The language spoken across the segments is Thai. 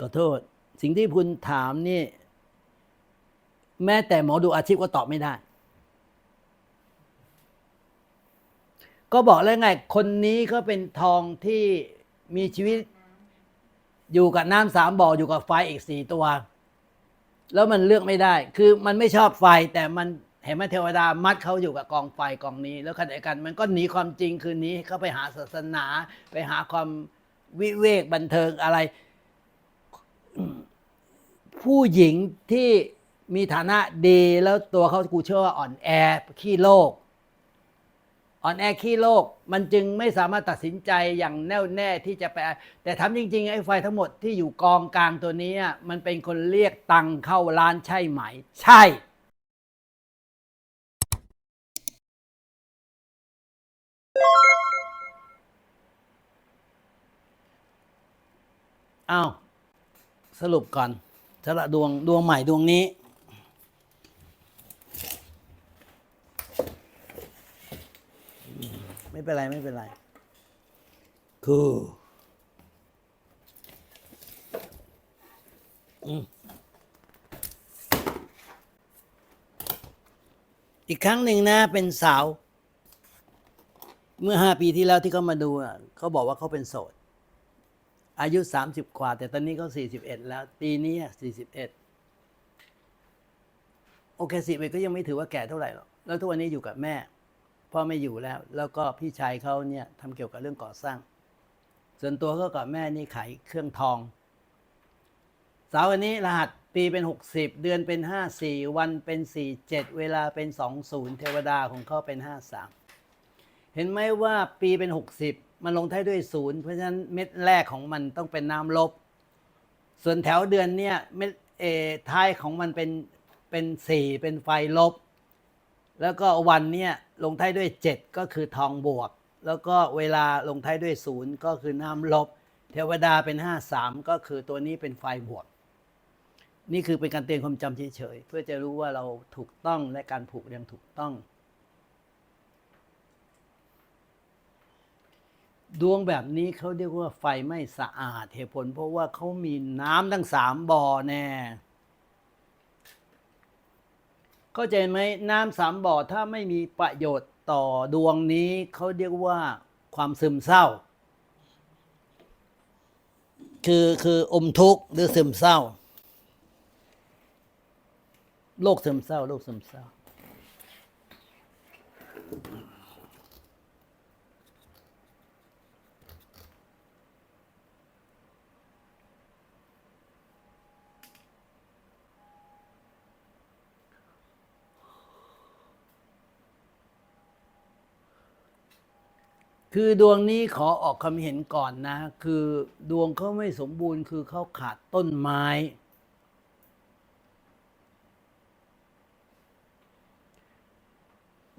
ขอโทษ สิ่งที่คุณถามนี่ แม้แต่หมอดูอาชีพก็ตอบไม่ได้ ก็บอกแล้วไง คนนี้ก็เป็นทองที่มีชีวิต อยู่กับน้ำสามบ่ออยู่กับไฟอีกสี่ตัว แล้วมันเลือกไม่ได้ คือมันไม่ชอบไฟแต่มันเห็นไหมเทวดามัดเขาอยู่กับกองไฟกองนี้ แล้วขณะเดียวกัน มันก็หนีความจริงคืนนี้เขาไปหาศาสนา ไปหาความวิเวกบันเทิงอะไร ผู้หญิงที่มีฐานะดีแล้วตัวเขากูเชื่อว่าอ่อนแอขี้โลก อ่อนแอขี้โลก มันจึงไม่สามารถตัดสินใจอย่างแน่วแน่ที่จะไป แต่ทำจริง ๆ ไอ้ไฟทั้งหมดที่อยู่กองกลางตัวนี้ มันเป็นคนเรียกตังเข้าร้านใช่ไหม ใช่อ้าว สรุปก่อนสละดวงดวงใหม่ดวงนี้ ไม่เป็นไร ไม่เป็นไร คืออีกครั้งหนึ่งนะเป็นสาว เมื่อห้าปีที่แล้วที่เขามาดูเขาบอกว่าเขาเป็นโสด อายุสามสิบกว่า แต่ตอนนี้เขาสี่สิบเอ็ดแล้ว ปีนี้สี่สิบเอ็ดโอเคสิเอ็ก็ยังไม่ถือว่าแก่เท่าไหร่หรอกแล้วทุกวันนี้อยู่กับแม่พ่อไม่อยู่แล้ว แล้วก็พี่ชายเขาเนี่ยทำเกี่ยวกับเรื่องก่อสร้าง ส่วนตัวก็กับแม่นี่ขายเครื่องทอง สาววันนี้รหัสปีเป็นหกสิบเดือนเป็นห้าสี่วันเป็นสี่เจ็ดเวลาเป็นสองศูนย์เทวดาของเขาเป็นห้าสามเห็นไหมว่าปีเป็นหกสิบ มันลงท้ายด้วยศูนย์เพราะฉะนั้นเม็ดแรกของมันต้องเป็นน้ำลบ ส่วนแถวเดือนเนี่ยเม็ดเอท้ายของมันเป็นเป็นสี่เป็นไฟลบ แล้วก็วันเนี่ยลงท้ายด้วย 7 ก็คือทองบวก แล้วก็เวลาลงท้ายด้วยศูนย์ก็คือน้ำลบ เทวดาเป็น 53 ก็คือตัวนี้เป็นไฟบวก นี่คือเป็นการเตือนความจำเฉยๆเพื่อจะรู้ว่าเราถูกต้องและการผูกยังถูกต้อง ดวงแบบนี้เขาเรียกว่าไฟไม่สะอาดเหตุผล เพราะว่าเขามีน้ำทั้งสามบ่อแน่เข้าใจไหมน้ำสามบ่อถ้าไม่มีประโยชน์ต่อดวงนี้เขาเรียกว่าความซึมเศร้า คือคืออมทุกข์หรือซึมเศร้าโรคซึมเศร้าโรคซึมเศร้า คือดวงนี้ขอออกความเห็นก่อนนะ คือดวงเขาไม่สมบูรณ์คือเขาขาดต้นไม้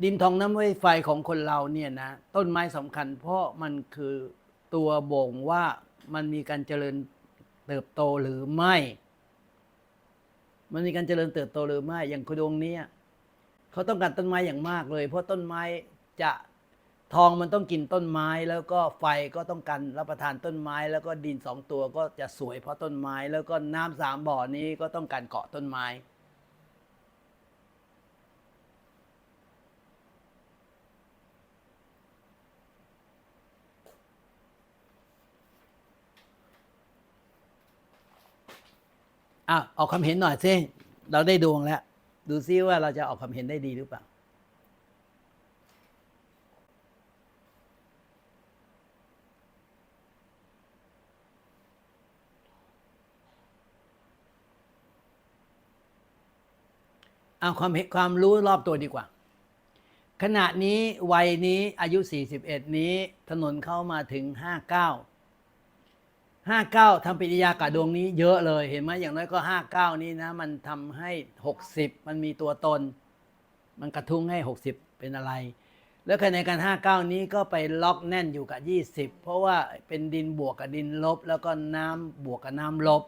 ดินทองน้ำไฟไฟของคนเราเนี่ยนะ ต้นไม้สำคัญเพราะมันคือตัวบ่งว่ามันมีการเจริญเติบโตหรือไม่ มันมีการเจริญเติบโตหรือไม่ อย่างดวงนี้เขาต้องการต้นไม้อย่างมากเลย เพราะต้นไม้จะ ทองมันต้องกินต้นไม้แล้วก็ไฟก็ต้องการรับประทานต้นไม้ แล้วก็ดินสองตัวก็จะสวยเพราะต้นไม้ แล้วก็น้ำสามบ่อนี้ก็ต้องการเกาะต้นไม้ อะออกความเห็นหน่อยสิเราได้ดวงแล้ว ดูซิว่าเราจะออกความเห็นได้ดีหรือเปล่า เอาความความรู้รอบตัวดีกว่า ขณะนี้วัยนี้อายุ 41 นี้ถนนเข้ามาถึง 59 59ทำปฏิกิริยากับดวงนี้เยอะเลยเห็นไหมอย่างน้อยก็ 59 นี้นะ มันทำให้ 60 มันมีตัวตน มันกระทุ้งให้ 60 เป็นอะไร แล้วในการ 59 นี้ก็ไปล็อกแน่นอยู่กับ 20 เพราะว่าเป็นดินบวกกับดินลบ แล้วก็น้ำบวกกับน้ำลบ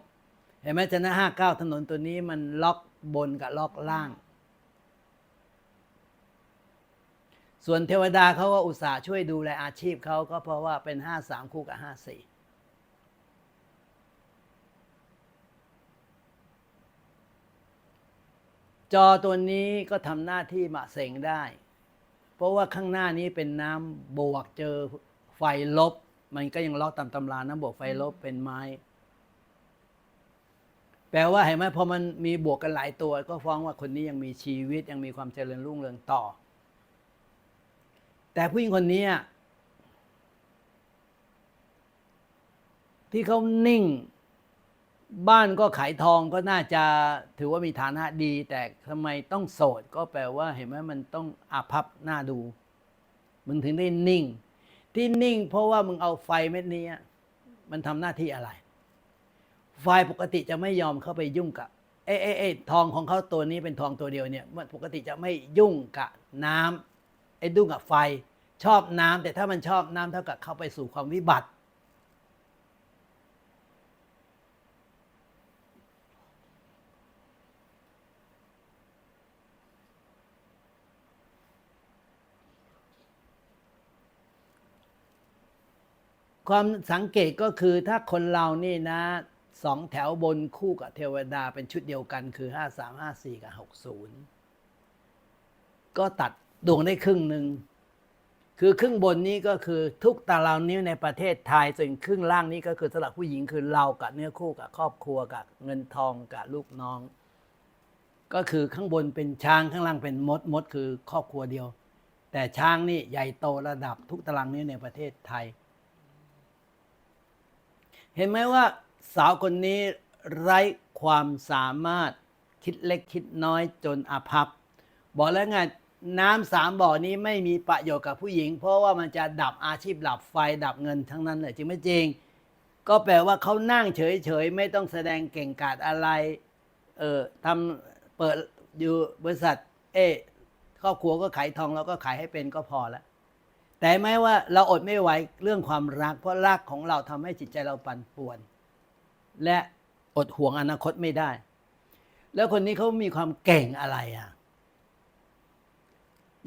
เห็นไหมฉะนั้น59 ถนนตัวนี้มันล็อกบนกับล็อกล่าง ส่วนเทวดาเขาก็อุตส่าห์ช่วยดูแลอาชีพเขาก็เพราะว่าเป็นห้าสามคู่กับห้าสี่จอตัวนี้ก็ทำหน้าที่มะเสงได้ เพราะว่าข้างหน้านี้เป็นน้ำบวกเจอไฟลบ มันก็ยังล็อกตามตำราน้ำบวกไฟลบเป็นไม้ แปลว่าเห็นไหมพอมันมีบวกกันหลายตัว ก็ฟ้องว่าคนนี้ยังมีชีวิตยังมีความเจริญรุ่งเรืองต่อ แต่ผู้หญิงคนนี้ที่เขานิ่ง บ้านก็ขายทองก็น่าจะถือว่ามีฐานะดี แต่ทำไมต้องโสดก็แปลว่าเห็นไหมมันต้องอาภัพหน้าดู มึงถึงได้นิ่ง ที่นิ่ง เพราะว่ามึงเอาไฟเม็ดนี้มันทำหน้าที่อะไร ไฟปกติจะไม่ยอมเข้าไปยุ่งกับเอ้เอ้เอ้ทองของเขาตัวนี้เป็นทองตัวเดียวเนี่ย มันปกติจะไม่ยุ่งกับน้ำ ไอ้ดุ้งกับไฟชอบน้ำแต่ถ้ามันชอบน้ำเท่ากับเข้าไปสู่ความวิบัติ ความสังเกตก็คือถ้าคนเรานี่นะสองแถวบนคู่กับเทวดาเป็นชุดเดียวกันคือห้าสามห้าสี่กับหกศูนย์ก็ตัด ดวงได้ครึ่งหนึ่งคือครึ่งบนนี้ก็คือทุกตารางนิ้วในประเทศไทยส่วนครึ่งล่างนี้ก็คือสำหรับผู้หญิงคือเรากับเนื้อคู่กับครอบครัวกับเงินทองกับลูกน้อง ก็คือข้างบนเป็นช้างข้างล่างเป็นมดมดคือครอบครัวเดียว แต่ช้างนี่ใหญ่โตระดับทุกตารางนิ้วในประเทศไทย เห็นไหมว่าสาวคนนี้ไร้ความสามารถคิดเล็กคิดน้อยจนอภัพบอกแล้วไง น้ำสามบ่อนี้ไม่มีประโยชน์กับผู้หญิง เพราะว่ามันจะดับอาชีพดับไฟดับเงินทั้งนั้นเลยจริงไม่จริง ก็แปลว่าเขานั่งเฉยๆ ไม่ต้องแสดงเก่งกาจอะไร เออทำเปิดอยู่บริษัท เอครอบครัวก็ขายทองเราก็ขายให้เป็นก็พอแล้วแต่ไหมว่าเราอดไม่ไหวเรื่องความรัก เพราะรักของเราทำให้จิตใจเราปั่นป่วน และอดห่วงอนาคตไม่ได้ แล้วคนนี้เขามีความเก่งอะไรอะ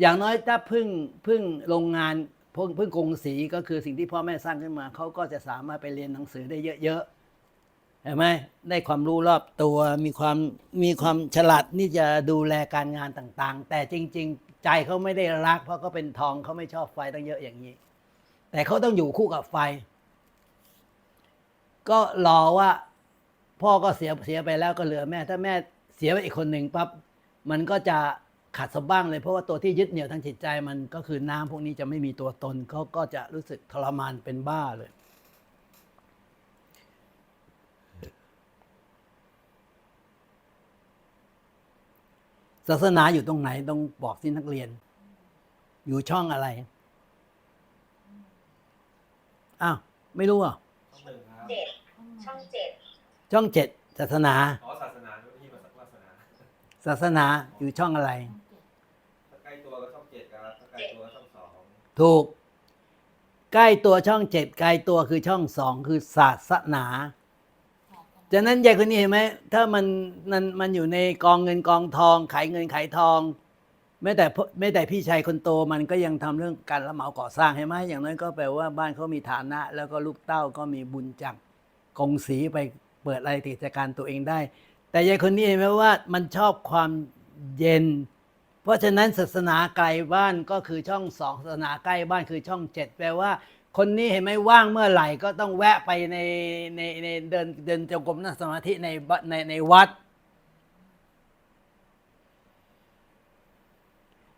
อย่างน้อยถ้าพึ่งพึ่งโรงงานพึ่งพึ่งกงสีก็คือสิ่งที่พ่อแม่สร้างขึ้นมาเขาก็จะสามารถไปเรียนหนังสือได้เยอะๆเห็นไหมได้ความรู้รอบตัวมีความมีความฉลาดนี่จะดูแลการงานต่างๆ แต่จริง ๆ ใจเขาไม่ได้รัก เพราะเขาเป็นทองเขาไม่ชอบไฟตั้งเยอะอย่างนี้ แต่เขาต้องอยู่คู่กับไฟ ก็รอว่าพ่อก็เสียเสียไปแล้วก็เหลือแม่ ถ้าแม่เสียไปอีกคนหนึ่งปั๊บมันก็จะ ขาดสะบ้างเลยเพราะว่าตัวที่ยึดเหนี่ยวทางจิตใจมันก็คือน้ำพวกนี้จะไม่มีตัวตนเขาก็จะรู้สึกทรมานเป็นบ้าเลย ศาสนาอยู่ตรงไหนต้องบอกสินักเรียน อยู่ช่องอะไรอ้าวไม่รู้อะช่องหนึ่งครับเจ็ดช่องเจ็ดช่องเจ็ดศาสนาอ๋อศาสนาที่มาศาสนาศาสนาอยู่ช่องอะไร ถูก ใกล้ตัวช่องเจ็ดไกลตัวคือช่องสองคือศาสนาจากนั้นยายคนนี้เห็นไหมถ้ามันมันมันอยู่ในกองเงินกองทองขายเงินขายทองแม้แต่พ่อแม้แต่พี่ชายคนโตมันก็ยังทำเรื่องการรับเหมาก่อสร้างเห็นไหมอย่างนั้นก็แปลว่าบ้านเขามีฐานะ แล้วก็ลูกเต้าก็มีบุญจากกงสีไปเปิดอะไรกิจการตัวเองได้ แต่ยายคนนี้เห็นไหมว่ามันชอบความเย็น เพราะฉะนั้นศาสนาไกลบ้านก็คือช่องสองศาสนาใกล้บ้านคือช่องเจ็ดแปลว่า คนนี้เห็นไหมว่างเมื่อไหร่ก็ต้องแวะไปในในในเดินเดินจงกรมนั่งสมาธิในบในในวัด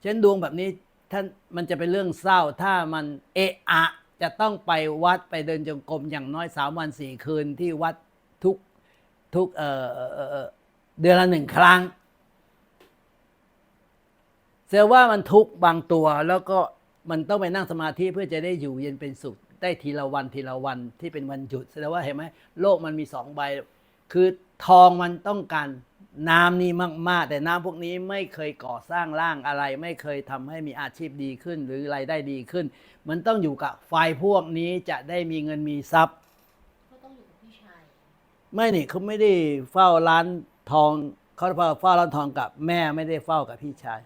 เช่นดวงแบบนี้ท่านมันจะเป็นเรื่องเศร้าถ้ามันเอะอะจะต้องไปวัดไปเดินจงกรมอย่างน้อยสามวันสี่คืนที่วัดทุกทุกเอ่อเอ่อเอ่อเอ่อเดือนละหนึ่งครั้ง เสียว่ามันทุกข์บางตัวแล้วก็มันต้องไปนั่งสมาธิเพื่อจะได้อยู่เย็นเป็นสุข ได้ทีละวันทีละวันที่เป็นวันหยุดแสดงว่าเห็นไหมโลกมันมีสองใบ คือทองมันต้องการน้ำนี่มาก ๆ แต่น้ำพวกนี้ไม่เคยก่อสร้างร่างอะไร ไม่เคยทำให้มีอาชีพดีขึ้น หรือรายได้ดีขึ้น มันต้องอยู่กับไฟพวกนี้จะได้มีเงินมีทรัพย์ ก็ต้องอยู่กับพี่ชายไม่นี่เขาไม่ได้เฝ้าร้านทองเขาเฝ้าเฝ้าร้านทองกับแม่ไม่ได้เฝ้ากับพี่ชาย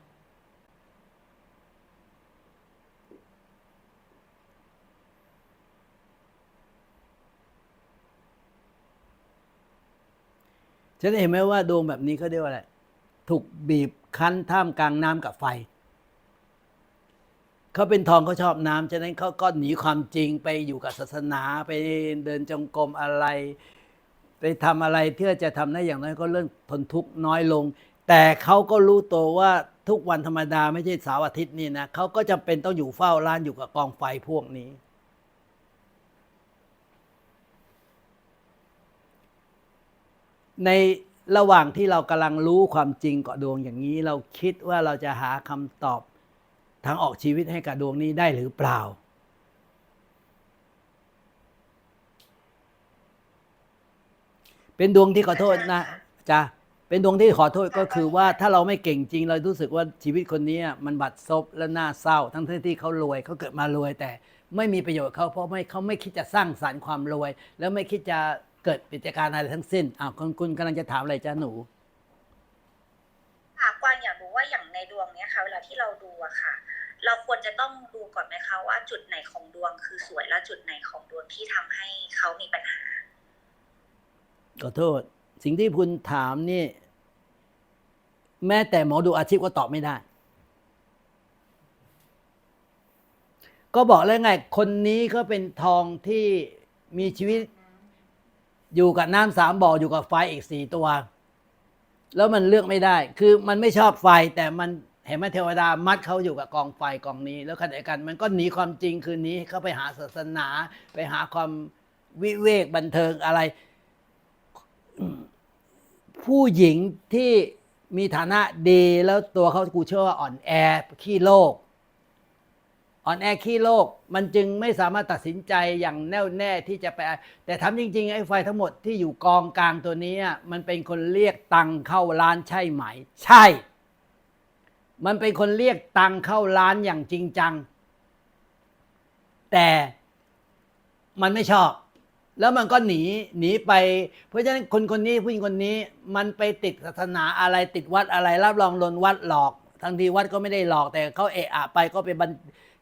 ฉะนั้นเห็นไหมว่าดวงแบบนี้เขาเรียกว่าอะไร ถูกบีบคั้นท่ามกลางน้ำกับไฟ เขาเป็นทองเขาชอบน้ำฉะนั้นเขาก็หนีความจริงไปอยู่กับศาสนาไปเดินจงกรมอะไร ไปทำอะไรเพื่อจะทำได้อย่างน้อยก็เริ่มทนทุกข์น้อยลง แต่เขาก็รู้ตัวว่าทุกวันธรรมดาไม่ใช่เสาร์อาทิตย์นี่นะเขาก็จำเป็นต้องอยู่เฝ้าร้านอยู่กับกองไฟพวกนี้ ในระหว่างที่เรากำลังรู้ความจริงกับดวงอย่างนี้ เราคิดว่าเราจะหาคำตอบทางออกชีวิตให้กับดวงนี้ได้หรือเปล่า เป็นดวงที่ขอโทษนะจ้ะเป็นดวงที่ขอโทษก็คือว่าถ้าเราไม่เก่งจริง เรารู้สึกว่าชีวิตคนนี้มันบัดซบและน่าเศร้า ทั้งที่เขารวยเขาเกิดมารวยแต่ไม่มีประโยชน์เขาเพราะไม่เขาไม่คิดจะสร้างสรรค์ความรวย แล้วไม่คิดจะ เกิดกิจการอะไรทั้งสิ้นอ้าวคุณคุณกำลังจะถามอะไรจ้าหนู ค่ะกวางอยากรู้ว่าอย่างในดวงเนี้ยค่ะ เวลาที่เราดูอะค่ะ เราควรจะต้องดูก่อนไหมคะว่าจุดไหนของดวงคือสวยและจุดไหนของดวงที่ทำให้เขามีปัญหา ขอโทษ สิ่งที่คุณถามนี่ แม้แต่หมอดูอาชีพก็ตอบไม่ได้ ก็บอกแล้วไง คนนี้เขาเป็นทองที่มีชีวิต อยู่กับน้ำสามบ่ออยู่กับไฟอีกสี่ตัว แล้วมันเลือกไม่ได้ คือมันไม่ชอบไฟแต่มันเห็นไหมเทวดามัดเขาอยู่กับกองไฟกองนี้ แล้วขณะเดียวกันมันก็หนีความจริงคืนนี้เขาไปหาศาสนา ไปหาความวิเวกบันเทิงอะไร ผู้หญิงที่มีฐานะดีแล้วตัวเขากูเชื่อว่าอ่อนแอขี้โลก อ่อนแอขี้โลก มันจึงไม่สามารถตัดสินใจอย่างแน่วแน่ที่จะไป แต่ทำจริง ๆ ไอ้ไฟทั้งหมดที่อยู่กองกลางตัวนี้ มันเป็นคนเรียกตังเข้าร้านใช่ไหม ใช่ มันเป็นคนเรียกตังเข้าร้านอย่างจริงจัง แต่มันไม่ชอบ แล้วมันก็หนีหนีไป เพราะฉะนั้นคนคนนี้ผู้หญิงคนนี้ มันไปติดศาสนาอะไรติดวัดอะไรรับรองโดนวัดหลอกทั้งที่วัดก็ไม่ได้หลอกแต่เขาเอะอะไปก็ไปบัน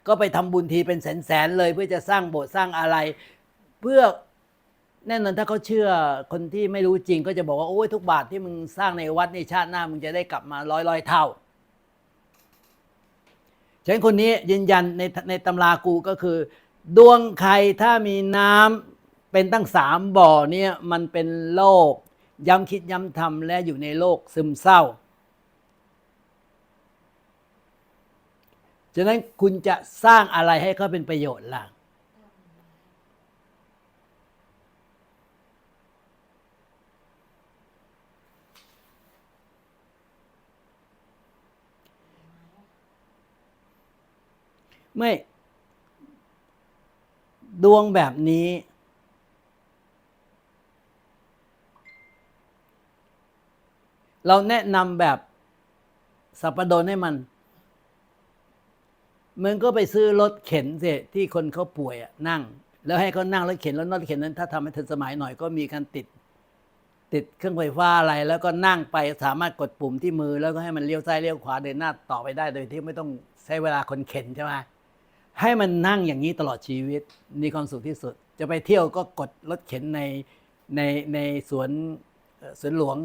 ก็ไปทำบุญทีเป็นแสนแสนๆเลย เพื่อจะสร้างโบสถ์สร้างอะไร เพื่อแน่นอนถ้าเขาเชื่อคนที่ไม่รู้จริงก็จะบอกว่าโอ้ยทุกบาทที่มึงสร้างในวัดในชาติหน้ามึงจะได้กลับมาร้อยร้อยเท่าฉะนั้นคนนี้ยืนยันในในตำรากูก็คือ ดวงใครถ้ามีน้ำเป็นตั้งสามบ่อเนี่ยมันเป็นโรคย้ำคิดย้ำทำและอยู่ในโรคซึมเศร้า ฉะนั้นคุณจะสร้างอะไรให้เขาเป็นประโยชน์ล่ะ ไม่ ดวงแบบนี้ เราแนะนำแบบสัปดนให้มัน มึงก็ไปซื้อรถเข็นสิที่คนเขาป่วยอะนั่ง แล้วให้เขานั่งรถเข็นแล้วรถเข็นนั้น ถ้าทำให้ทันสมัยหน่อยก็มีการติด ติดเครื่องไฟฟ้าอะไร แล้วก็นั่งไปสามารถกดปุ่มที่มือ แล้วก็ให้มันเลี้ยวซ้ายเลี้ยวขวาเดินหน้าต่อไปได้โดยที่ไม่ต้องใช้เวลาคนเข็นใช่ไหมให้มันนั่งอย่างนี้ตลอดชีวิตมีความสุขที่สุด จะไปเที่ยวก็กดรถเข็นในในในสวนสวนหลวง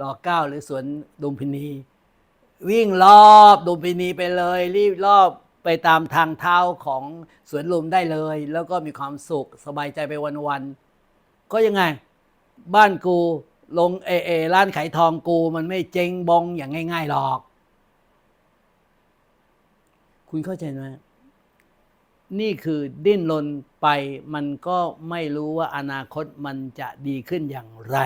รอเก้าหรือสวนดุมพินี วิ่งรอบดุมพินีไปเลย รีบรอบ ไปตามทางเท้าของสวนลุมได้เลย แล้วก็มีความสุขสบายใจไปวันๆก็ยังไง บ้านกูลงเอเอร้านขายทองกูมันไม่เจ๊งบองอย่างง่าย ๆหรอก คุณเข้าใจไหมนี่คือดิ้นรนไปมันก็ไม่รู้ว่าอนาคตมันจะดีขึ้นอย่างไร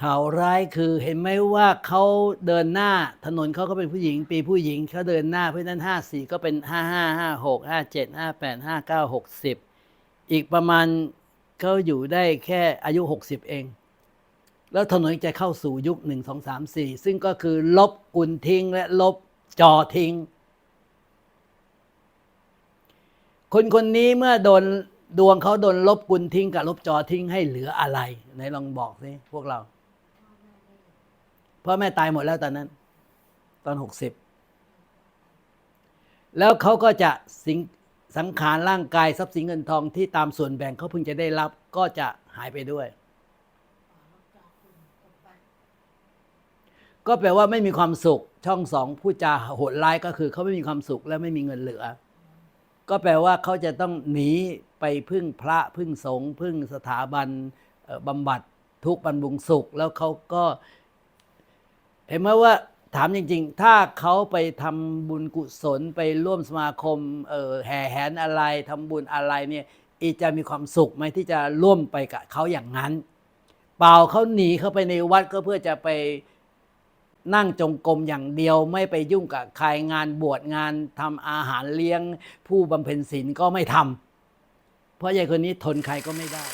ข่าวร้ายคือเห็นไหมว่าเขาเดินหน้าถนนเขาก็เป็นผู้หญิง ปีผู้หญิงเขาเดินหน้าเพราะนั้นห้าสี่ก็เป็นห้าห้าห้าหกห้าเจ็ดห้าแปดห้าเก้าหกสิบอีกประมาณเขาอยู่ได้แค่อายุหกสิบเอง แล้วถนนจะเข้าสู่ยุคหนึ่งสองสามสี่ซึ่งก็คือลบกุลทิ้งและลบจอทิ้ง คนคนนี้เมื่อโดนดวงเขาโดนลบกุลทิ้งกับลบจอทิ้งให้เหลืออะไรไหนลองบอกสิพวกเรา พ่อแม่ตายหมดแล้วตอนนั้น ตอนหกสิบแล้วเขาก็จะสิงสังขารร่างกายทรัพย์สินเงินทองที่ตามส่วนแบ่งเขาเพึงจะได้รับ ก็จะหายไปด้วย ก็แปลว่าไม่มีความสุข ช่องสองผู้จาโหดร้ายก็คือเขาไม่มีความสุขและไม่มีเงินเหลือ ก็แปลว่าเขาจะต้องหนีไปพึ่งพระพึ่งสงฆ์พึ่งสถาบันบำบัดทุกบรรบุงสุข แล้วเขาก็ เห็นไหมว่าถามจริง ๆ ถ้าเขาไปทำบุญกุศลไปร่วมสมาคมเอ่อแห่แหนอะไรทำบุญอะไรเนี่ยอีจะมีความสุขไหมที่จะร่วมไปกับเขาอย่างนั้น เปล่าเขาหนีเข้าไปในวัดก็เพื่อจะไปนั่งจงกรมอย่างเดียวไม่ไปยุ่งกับใครงานบวชงานทำอาหารเลี้ยง ผู้บำเพ็ญศีลก็ไม่ทำเพราะยายคนนี้ทนใครก็ไม่ได้